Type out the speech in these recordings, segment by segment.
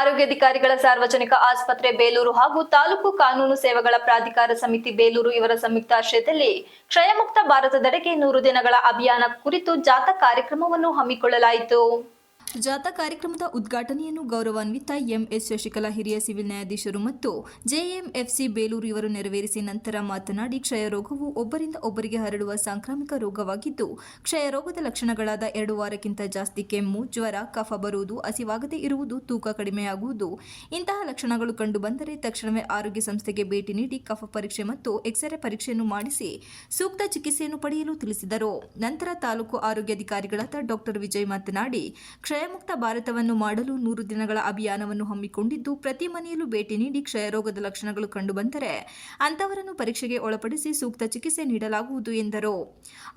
ಆರೋಗ್ಯಾಧಿಕಾರಿಗಳ ಸಾರ್ವಜನಿಕ ಆಸ್ಪತ್ರೆ ಬೇಲೂರು ಹಾಗೂ ತಾಲೂಕು ಕಾನೂನು ಸೇವೆಗಳ ಪ್ರಾಧಿಕಾರ ಸಮಿತಿ ಬೇಲೂರು ಇವರ ಸಂಯುಕ್ತಾಶ್ರಯದಲ್ಲಿ ಕ್ಷಯಮುಕ್ತ ಭಾರತದೆಡೆಗೆ ನೂರು ದಿನಗಳ ಅಭಿಯಾನ ಕುರಿತು ಜಾಥಾ ಕಾರ್ಯಕ್ರಮವನ್ನು ಹಮ್ಮಿಕೊಳ್ಳಲಾಯಿತು. ಜಾಥಾ ಕಾರ್ಯಕ್ರಮದ ಉದ್ಘಾಟನೆಯನ್ನು ಗೌರವಾನ್ವಿತ ಎಂಎಸ್ ಶಶಿಕಲಾ ಹಿರಿಯ ಸಿವಿಲ್ ನ್ಯಾಯಾಧೀಶರು ಮತ್ತು ಜೆಎಂಎಫ್ಸಿ ಬೇಲೂರು ಇವರು ನೆರವೇರಿಸಿ ನಂತರ ಮಾತನಾಡಿ ಕ್ಷಯ ರೋಗವು ಒಬ್ಬರಿಂದ ಒಬ್ಬರಿಗೆ ಹರಡುವ ಸಾಂಕ್ರಾಮಿಕ ರೋಗವಾಗಿದ್ದು, ಕ್ಷಯ ರೋಗದ ಲಕ್ಷಣಗಳಾದ ಎರಡು ವಾರಕ್ಕಿಂತ ಜಾಸ್ತಿ ಕೆಮ್ಮು, ಜ್ವರ, ಕಫ ಬರುವುದು, ಹಸಿವಾಗದೇ ಇರುವುದು ತೂಕ ಕಡಿಮೆಯಾಗುವುದು. ಇಂತಹ ಲಕ್ಷಣಗಳು ಕಂಡುಬಂದರೆ ತಕ್ಷಣವೇ ಆರೋಗ್ಯ ಸಂಸ್ಥೆಗೆ ಭೇಟಿ ನೀಡಿ ಕಫ ಪರೀಕ್ಷೆ ಮತ್ತು ಎಕ್ಸ್ರೇ ಪರೀಕ್ಷೆಯನ್ನು ಮಾಡಿಸಿ ಸೂಕ್ತ ಚಿಕಿತ್ಸೆಯನ್ನು ಪಡೆಯಲು ತಿಳಿಸಿದರು. ನಂತರ ತಾಲೂಕು ಆರೋಗ್ಯಾಧಿಕಾರಿಗಳಾದ ಡಾಕ್ಟರ್ ವಿಜಯ್ ಮಾತನಾಡಿ ಕ್ಷಯಮುಕ್ತ ಭಾರತವನ್ನು ಮಾಡಲು ನೂರು ದಿನಗಳ ಅಭಿಯಾನವನ್ನು ಹಮ್ಮಿಕೊಂಡಿದ್ದು, ಪ್ರತಿ ಮನೆಯಲ್ಲೂ ಭೇಟಿ ನೀಡಿ ಕ್ಷಯರೋಗದ ಲಕ್ಷಣಗಳು ಕಂಡುಬಂದರೆ ಅಂತವರನ್ನು ಪರೀಕ್ಷೆಗೆ ಒಳಪಡಿಸಿ ಸೂಕ್ತ ಚಿಕಿತ್ಸೆ ನೀಡಲಾಗುವುದು ಎಂದರು.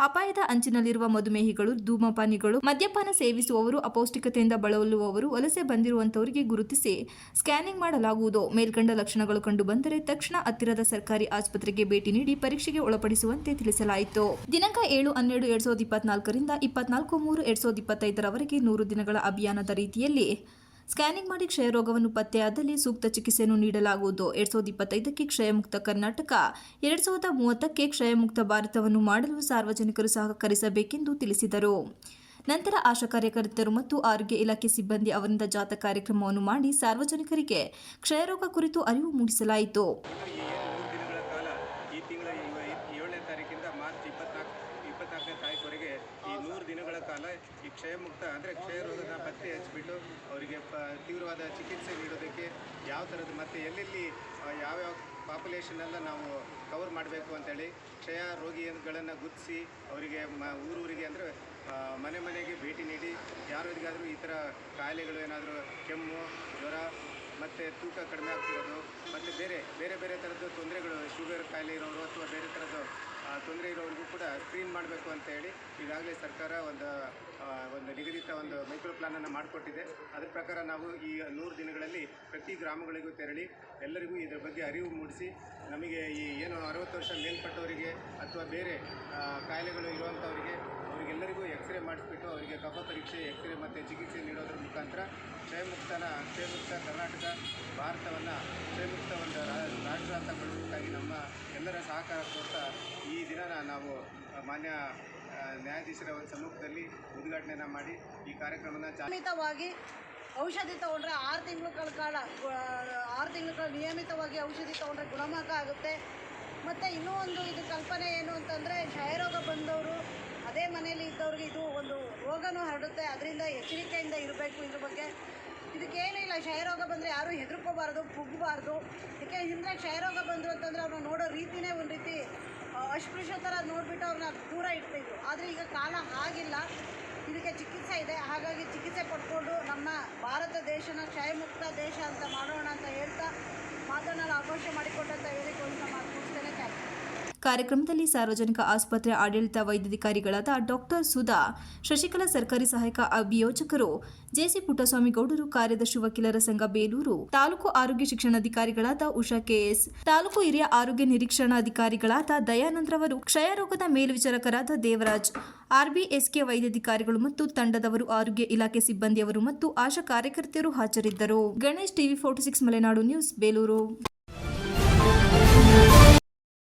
ಅಪಾಯದ ಅಂಚಿನಲ್ಲಿರುವ ಮಧುಮೇಹಿಗಳು, ಧೂಮಪಾನಿಗಳು, ಮದ್ಯಪಾನ ಸೇವಿಸುವವರು, ಅಪೌಷ್ಟಿಕತೆಯಿಂದ ಬಳಲುವವರು, ವಲಸೆ ಬಂದಿರುವಂತವರಿಗೆ ಗುರುತಿಸಿ ಸ್ಕ್ಯಾನಿಂಗ್ ಮಾಡಲಾಗುವುದು. ಮೇಲ್ಕಂಡ ಲಕ್ಷಣಗಳು ಕಂಡುಬಂದರೆ ತಕ್ಷಣ ಹತ್ತಿರದ ಸರ್ಕಾರಿ ಆಸ್ಪತ್ರೆಗೆ ಭೇಟಿ ನೀಡಿ ಪರೀಕ್ಷೆಗೆ ಒಳಪಡಿಸುವಂತೆ ತಿಳಿಸಲಾಯಿತು. ದಿನಾಂಕ ಏಳು ಹನ್ನೆರಡು ಎರಡ್ ಸಾವಿರದ ಇಪ್ಪತ್ನಾಲ್ಕರಿಂದ ಇಪ್ಪತ್ನಾಲ್ಕು ಮೂರು ಎರಡ್ ಸಾವಿರದ ಇಪ್ಪತ್ತೈದರವರೆಗೆ ನೂರು ದಿನಗಳ ಅಭಿಯಾನದ ರೀತಿಯಲ್ಲಿ ಸ್ಕ್ಯಾನಿಂಗ್ ಮಾಡಿ ಕ್ಷಯರೋಗವನ್ನು ಪತ್ತೆಯಾದಲ್ಲಿ ಸೂಕ್ತ ಚಿಕಿತ್ಸೆಯನ್ನು ನೀಡಲಾಗುವುದು. ಎರಡ್ ಸಾವಿರದ ಇಪ್ಪತ್ತೈದಕ್ಕೆ ಕ್ಷಯಮುಕ್ತ ಕರ್ನಾಟಕ, ಎರಡ್ ಸಾವಿರದ ಮೂವತ್ತಕ್ಕೆ ಕ್ಷಯಮುಕ್ತ ಭಾರತವನ್ನು ಮಾಡಲು ಸಾರ್ವಜನಿಕರು ಸಹಕರಿಸಬೇಕೆಂದು ತಿಳಿಸಿದರು. ನಂತರ ಆಶಾ ಕಾರ್ಯಕರ್ತರು ಮತ್ತು ಆರೋಗ್ಯ ಇಲಾಖೆ ಸಿಬ್ಬಂದಿ ಅವರಿಂದ ಜಾಥಾ ಕಾರ್ಯಕ್ರಮವನ್ನು ಮಾಡಿ ಸಾರ್ವಜನಿಕರಿಗೆ ಕ್ಷಯರೋಗ ಕುರಿತು ಅರಿವು ಮೂಡಿಸಲಾಯಿತು. ಕಾಲ ಈ ನೂರು ದಿನಗಳ ಕಾಲ ಈ ಕ್ಷಯಮುಕ್ತ, ಅಂದರೆ ಕ್ಷಯ ರೋಗದ ಪತ್ತೆ ಹಚ್ಚಿಬಿಟ್ಟು ಅವರಿಗೆ ಪ, ತೀವ್ರವಾದ ಚಿಕಿತ್ಸೆ ನೀಡೋದಕ್ಕೆ ಯಾವ ಥರದ ಮತ್ತು ಎಲ್ಲೆಲ್ಲಿ ಯಾವ್ಯಾವ ಪಾಪ್ಯುಲೇಷನೆಲ್ಲ ನಾವು ಕವರ್ ಮಾಡಬೇಕು ಅಂತೇಳಿ ಕ್ಷಯ ರೋಗಿಗಳನ್ನು ಗುರುತಿಸಿ ಅವರಿಗೆ ಮ, ಊರೂರಿಗೆ ಅಂದರೆ ಮನೆ ಮನೆಗೆ ಭೇಟಿ ನೀಡಿ ಯಾರಿಗಾದರೂ ಈ ಥರ ಕಾಯಿಲೆಗಳು ಏನಾದರೂ ಕೆಮ್ಮು, ಜ್ವರ ಮತ್ತು ತೂಕ ಕಡಿಮೆ ಆಗ್ತಿರೋದು, ಮತ್ತು ಬೇರೆ ಬೇರೆ ಬೇರೆ ಥರದ್ದು ತೊಂದರೆಗಳು, ಶುಗರ್ ಕಾಯಿಲೆ ಇರೋರು ಅಥವಾ ಬೇರೆ ಥರದ್ದು ತೊಂದರೆ ಇರೋರಿಗೂ ಸ್ಕ್ರೀನ್ ಮಾಡಬೇಕು ಅಂತ ಹೇಳಿ ಈಗಾಗಲೇ ಸರ್ಕಾರ ಒಂದು ಒಂದು ನಿಗದಿತ ಒಂದು ಮೈಕ್ರೋ ಪ್ಲಾನನ್ನು ಮಾಡಿಕೊಟ್ಟಿದೆ. ಅದರ ಪ್ರಕಾರ ನಾವು ಈ ನೂರು ದಿನಗಳಲ್ಲಿ ಪ್ರತಿ ಗ್ರಾಮಗಳಿಗೂ ತೆರಳಿ ಎಲ್ಲರಿಗೂ ಇದರ ಬಗ್ಗೆ ಅರಿವು ಮೂಡಿಸಿ ನಮಗೆ ಈ ಏನು ಅರವತ್ತು ವರ್ಷ ಮೇಲ್ಪಟ್ಟವರಿಗೆ ಅಥವಾ ಬೇರೆ ಕಾಯಿಲೆಗಳು ಇರುವಂಥವರಿಗೆ ಅವರಿಗೆಲ್ಲರಿಗೂ ಎಕ್ಸ್ರೇ ಮಾಡಿಸ್ಬಿಟ್ಟು ಅವರಿಗೆ ಕಫ ಪರೀಕ್ಷೆ, ಎಕ್ಸ್ರೇ ಮತ್ತು ಚಿಕಿತ್ಸೆ ನೀಡೋದ್ರ ಮುಖಾಂತರ ಕ್ಷಯಮುಕ್ತನ, ಕ್ಷಯಮುಕ್ತ ಕರ್ನಾಟಕ ಭಾರತವನ್ನು ಕ್ಷಯಮುಕ್ತ ಒಂದು ರಾಷ್ಟ್ರ ಅಂತ ನಮ್ಮ ಎಲ್ಲರ ಸಹಕಾರ ಕೋರ್ತಾ ಈ ದಿನನ ನಾವು ಮಾನ್ಯ ನ್ಯಾಯಾಧೀಶರ ಒಂದು ಸಮ್ಮುಖದಲ್ಲಿ ಉದ್ಘಾಟನೆಯನ್ನು ಮಾಡಿ ಈ ಕಾರ್ಯಕ್ರಮನ ಚಾ ನಿಯಮಿತವಾಗಿ ಔಷಧಿ ತಗೊಂಡ್ರೆ ಆರು ತಿಂಗಳ ಕಾಲ ಆರು ತಿಂಗಳ ನಿಯಮಿತವಾಗಿ ಔಷಧಿ ತಗೊಂಡ್ರೆ ಗುಣಮುಖ ಆಗುತ್ತೆ. ಮತ್ತು ಇನ್ನೂ ಒಂದು ಇದು ಕಲ್ಪನೆ ಏನು ಅಂತಂದರೆ ಕ್ಷಯರೋಗ ಬಂದವರು ಅದೇ ಮನೆಯಲ್ಲಿ ಇದ್ದವ್ರಿಗೆ ಇದು ಒಂದು ರೋಗನೂ ಹರಡುತ್ತೆ. ಅದರಿಂದ ಎಚ್ಚರಿಕೆಯಿಂದ ಇರಬೇಕು ಇದ್ರ ಬಗ್ಗೆ. ಇದಕ್ಕೇನಿಲ್ಲ ಕ್ಷಯರೋಗ ಬಂದರೆ ಯಾರೂ ಹೆದರ್ಕೋಬಾರ್ದು ಕುಗ್ಗಬಾರ್ದು ಯಾಕೆ ಹಿಂದೆ ಕ್ಷಯರೋಗ ಬಂದರು ಅಂತಂದರೆ ಅವ್ರನ್ನ ನೋಡೋ ರೀತಿನೇ ಒಂದು ರೀತಿ ಅಸ್ಪೃಶ್ಯ ಥರ ನೋಡಿಬಿಟ್ಟು ಅವ್ರನ್ನ ದೂರ ಇಡ್ತಿದ್ರು ಆದರೆ ಈಗ ಕಾಲ ಹಾಗಿಲ್ಲ ಇದಕ್ಕೆ ಚಿಕಿತ್ಸೆ ಇದೆ. ಹಾಗಾಗಿ ಚಿಕಿತ್ಸೆ ಪಡ್ಕೊಂಡು ನಮ್ಮ ಭಾರತ ದೇಶನ ಕ್ಷಯಮುಕ್ತ ದೇಶ ಅಂತ ಮಾಡೋಣ ಅಂತ ಹೇಳ್ತಾ ಮಾತನಾಡಲು ಅವಕಾಶ ಮಾಡಿಕೊಟ್ಟಂತ ಹೇಳಿಕೊಂಡು ಮಾತು ಕಾರ್ಯಕ್ರಮದಲ್ಲಿ ಸಾರ್ವಜನಿಕ ಆಸ್ಪತ್ರೆ ಆಡಳಿತ ವೈದ್ಯಾಧಿಕಾರಿಗಳಾದ ಡಾಕ್ಟರ್ ಸುಧಾ, ಶಶಿಕಲಾ ಸರ್ಕಾರಿ ಸಹಾಯಕ ಅಭಿಯೋಜಕರು ಜೆಸಿ ಪುಟ್ಟಸ್ವಾಮಿ ಗೌಡರು ಕಾರ್ಯದರ್ಶಿ ವಕೀಲರ ಸಂಘ ಬೇಲೂರು, ತಾಲೂಕು ಆರೋಗ್ಯ ಶಿಕ್ಷಣಾಧಿಕಾರಿಗಳಾದ ಉಷಾ ಕೆಎಸ್ ತಾಲೂಕು ಹಿರಿಯ ಆರೋಗ್ಯ ನಿರೀಕ್ಷಣಾಧಿಕಾರಿಗಳಾದ ದಯಾನಂದ್ರವರು ಕ್ಷಯರೋಗದ ಮೇಲ್ವಿಚಾರಕರಾದ ದೇವರಾಜ್ ಆರ್ಬಿಎಸ್ಕೆ ವೈದ್ಯಾಧಿಕಾರಿಗಳು ಮತ್ತು ತಂಡದವರು, ಆರೋಗ್ಯ ಇಲಾಖೆ ಸಿಬ್ಬಂದಿಯವರು ಮತ್ತು ಆಶಾ ಕಾರ್ಯಕರ್ತೆಯರು ಹಾಜರಿದ್ದರು. Ganesh TV forty six Malenadu news, Belur.